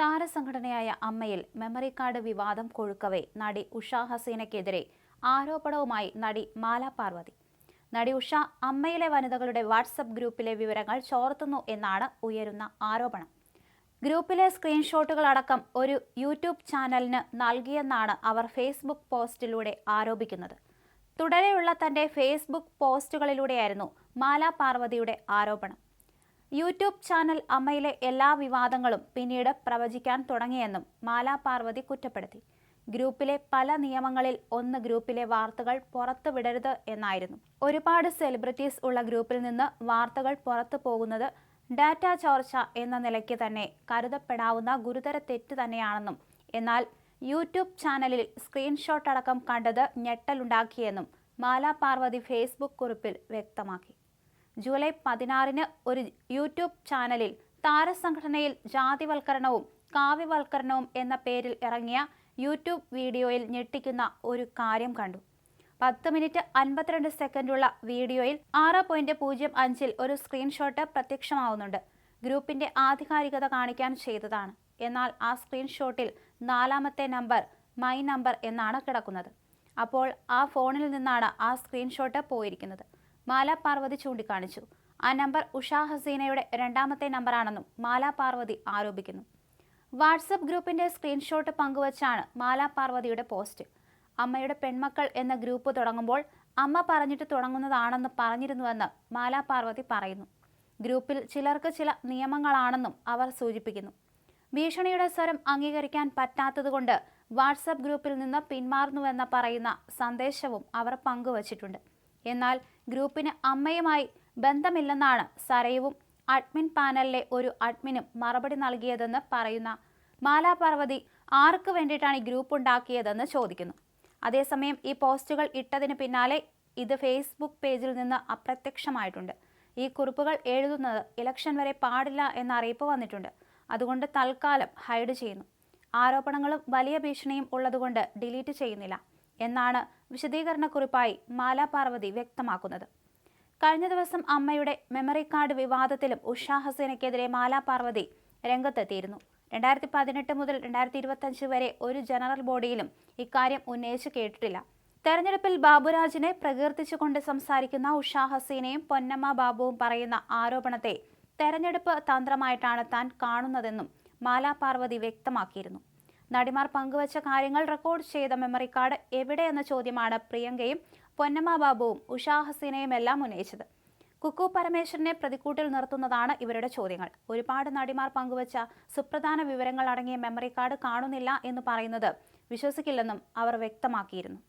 താരസംഘടനയായ അമ്മയിൽ memory card വിവാദം കൊഴുക്കവേ നടി ഉഷ ഹസീനയ്ക്കെതിരെ ആരോപണവുമായി നടി മാല പാർവതി. നടി ഉഷ അമ്മയിലെ വനിതകളുടെ വാട്സപ്പ് ഗ്രൂപ്പിലെ വിവരങ്ങൾ ചോർത്തുന്നു എന്നാണ് ഉയരുന്ന ആരോപണം. ഗ്രൂപ്പിലെ സ്ക്രീൻഷോട്ടുകൾ അടക്കം ഒരു യൂട്യൂബ് ചാനലിന് നൽകിയെന്നാണ് അവർ ഫേസ്ബുക്ക് പോസ്റ്റിലൂടെ ആരോപിക്കുന്നത്. തുടരെയുള്ള തന്റെ ഫേസ്ബുക്ക് പോസ്റ്റുകളിലൂടെയായിരുന്നു മാല പാർവതിയുടെ ആരോപണം. യൂട്യൂബ് ചാനൽ അമ്മയിലെ എല്ലാ വിവാദങ്ങളും പിന്നീട് പ്രവചിക്കാൻ തുടങ്ങിയെന്നും മാലാ പാർവതി കുറ്റപ്പെടുത്തി. ഗ്രൂപ്പിലെ പല നിയമങ്ങളിൽ ഒന്ന് ഗ്രൂപ്പിലെ വാർത്തകൾ പുറത്തുവിടരുത് എന്നായിരുന്നു. ഒരുപാട് സെലിബ്രിറ്റീസ് ഉള്ള ഗ്രൂപ്പിൽ നിന്ന് വാർത്തകൾ പുറത്തു പോകുന്നത് ഡാറ്റ ചോർച്ച എന്ന നിലയ്ക്ക് തന്നെ കരുതപ്പെടാവുന്ന ഗുരുതര തെറ്റ് തന്നെയാണെന്നും എന്നാൽ യൂട്യൂബ് ചാനലിൽ സ്ക്രീൻഷോട്ട് അടക്കം കണ്ടത് ഞെട്ടലുണ്ടാക്കിയെന്നും മാലാ പാർവതി ഫേസ്ബുക്ക് കുറിപ്പിൽ വ്യക്തമാക്കി. ജൂലൈ പതിനാറിന് ഒരു യൂട്യൂബ് ചാനലിൽ താരസംഘടനയിൽ ജാതിവൽക്കരണവും കാവ്യവൽക്കരണവും എന്ന പേരിൽ ഇറങ്ങിയ യൂട്യൂബ് വീഡിയോയിൽ ഞെട്ടിക്കുന്ന ഒരു കാര്യം കണ്ടു. പത്ത് മിനിറ്റ് അൻപത്തിരണ്ട് സെക്കൻഡുള്ള വീഡിയോയിൽ ആറ് പോയിന്റ് പൂജ്യം അഞ്ചിൽ ഒരു സ്ക്രീൻഷോട്ട് പ്രത്യക്ഷമാവുന്നുണ്ട്. ഗ്രൂപ്പിന്റെ ആധികാരികത കാണിക്കാൻ ചെയ്തതാണ്. എന്നാൽ ആ സ്ക്രീൻഷോട്ടിൽ നാലാമത്തെ നമ്പർ മൈ നമ്പർ എന്നാണ് കിടക്കുന്നത്. അപ്പോൾ ആ ഫോണിൽ നിന്നാണ് ആ സ്ക്രീൻഷോട്ട് പോയിരിക്കുന്നത്. മാല പാർവതി ചൂണ്ടിക്കാണിച്ചു. ആ നമ്പർ ഉഷാ ഹസീനയുടെ രണ്ടാമത്തെ നമ്പറാണെന്നും മാല പാർവതി ആരോപിക്കുന്നു. വാട്സപ്പ് ഗ്രൂപ്പിന്റെ സ്ക്രീൻഷോട്ട് പങ്കുവച്ചാണ് മാല പാർവതിയുടെ പോസ്റ്റ്. അമ്മയുടെ പെൺമക്കൾ എന്ന ഗ്രൂപ്പ് തുടങ്ങുമ്പോൾ അമ്മ പറഞ്ഞിട്ട് തുടങ്ങുന്നതാണെന്ന് പറഞ്ഞിരുന്നുവെന്ന് മാല പാർവതി പറയുന്നു. ഗ്രൂപ്പിൽ ചിലർക്ക് ചില നിയമങ്ങളാണെന്നും അവർ സൂചിപ്പിക്കുന്നു. ഭീഷണിയുടെ സ്വരം അംഗീകരിക്കാൻ പറ്റാത്തതുകൊണ്ട് വാട്സപ്പ് ഗ്രൂപ്പിൽ നിന്ന് പിന്മാറുന്നുവെന്ന് പറയുന്ന സന്ദേശവും അവർ പങ്കുവച്ചിട്ടുണ്ട്. എന്നാൽ ഗ്രൂപ്പിന് അമ്മയുമായി ബന്ധമില്ലെന്നാണ് സരയുവും അഡ്മിൻ പാനലിലെ ഒരു അഡ്മിനും മറുപടി നൽകിയതെന്ന് പറയുന്ന മാലാ പാർവതി ആർക്ക് വേണ്ടിയിട്ടാണ് ഈ ഗ്രൂപ്പ് ഉണ്ടാക്കിയതെന്ന് ചോദിക്കുന്നു. അതേസമയം ഈ പോസ്റ്റുകൾ ഇട്ടതിന് പിന്നാലെ ഇത് ഫേസ്ബുക്ക് പേജിൽ നിന്ന് അപ്രത്യക്ഷമായിട്ടുണ്ട്. ഈ കുറിപ്പുകൾ എഴുതുന്നത് ഇലക്ഷൻ വരെ പാടില്ല എന്ന അറിയിപ്പ് വന്നിട്ടുണ്ട്. അതുകൊണ്ട് തൽക്കാലം ഹൈഡ് ചെയ്യുന്നു. ആരോപണങ്ങളും വലിയ ഭീഷണിയും ഉള്ളതുകൊണ്ട് ഡിലീറ്റ് ചെയ്യുന്നില്ല. എന്നാണ് വിശദീകരണക്കുറിപ്പായി മാലാ പാർവതി വ്യക്തമാക്കുന്നത്. കഴിഞ്ഞ ദിവസം അമ്മയുടെ മെമ്മറി കാർഡ് വിവാദത്തിലും ഉഷാ ഹസീനയ്ക്കെതിരെ മാലാ പാർവതി രംഗത്തെത്തിയിരുന്നു. രണ്ടായിരത്തി പതിനെട്ട് മുതൽ രണ്ടായിരത്തി ഇരുപത്തഞ്ച് വരെ ഒരു ജനറൽ ബോഡിയിലും ഇക്കാര്യം ഉന്നയിച്ചു കേട്ടിട്ടില്ല. തെരഞ്ഞെടുപ്പിൽ ബാബുരാജിനെ പ്രകീർത്തിച്ചുകൊണ്ട് സംസാരിക്കുന്ന ഉഷാ ഹസീനയും പൊന്നമ്മ ബാബുവും പറയുന്ന ആരോപണത്തെ തെരഞ്ഞെടുപ്പ് തന്ത്രമായിട്ടാണ് താൻ കാണുന്നതെന്നും മാലാ പാർവതി വ്യക്തമാക്കിയിരുന്നു. നടിമാർ പങ്കുവച്ച കാര്യങ്ങൾ റെക്കോർഡ് ചെയ്ത മെമ്മറി കാർഡ് എവിടെയെന്ന ചോദ്യമാണ് പ്രിയങ്കയും പൊന്നമ്മ ബാബുവും ഉഷാ ഹസീനയും എല്ലാം ഉന്നയിച്ചത്. കുക്കു പരമേശ്വരനെ പ്രതിക്കൂട്ടിൽ നിർത്തുന്നതാണ് ഇവരുടെ ചോദ്യങ്ങൾ. ഒരുപാട് നടിമാർ പങ്കുവച്ച സുപ്രധാന വിവരങ്ങൾ അടങ്ങിയ മെമ്മറി കാർഡ് കാണുന്നില്ല എന്ന് പറയുന്നത് വിശ്വസിക്കില്ലെന്നും അവർ വ്യക്തമാക്കിയിരുന്നു.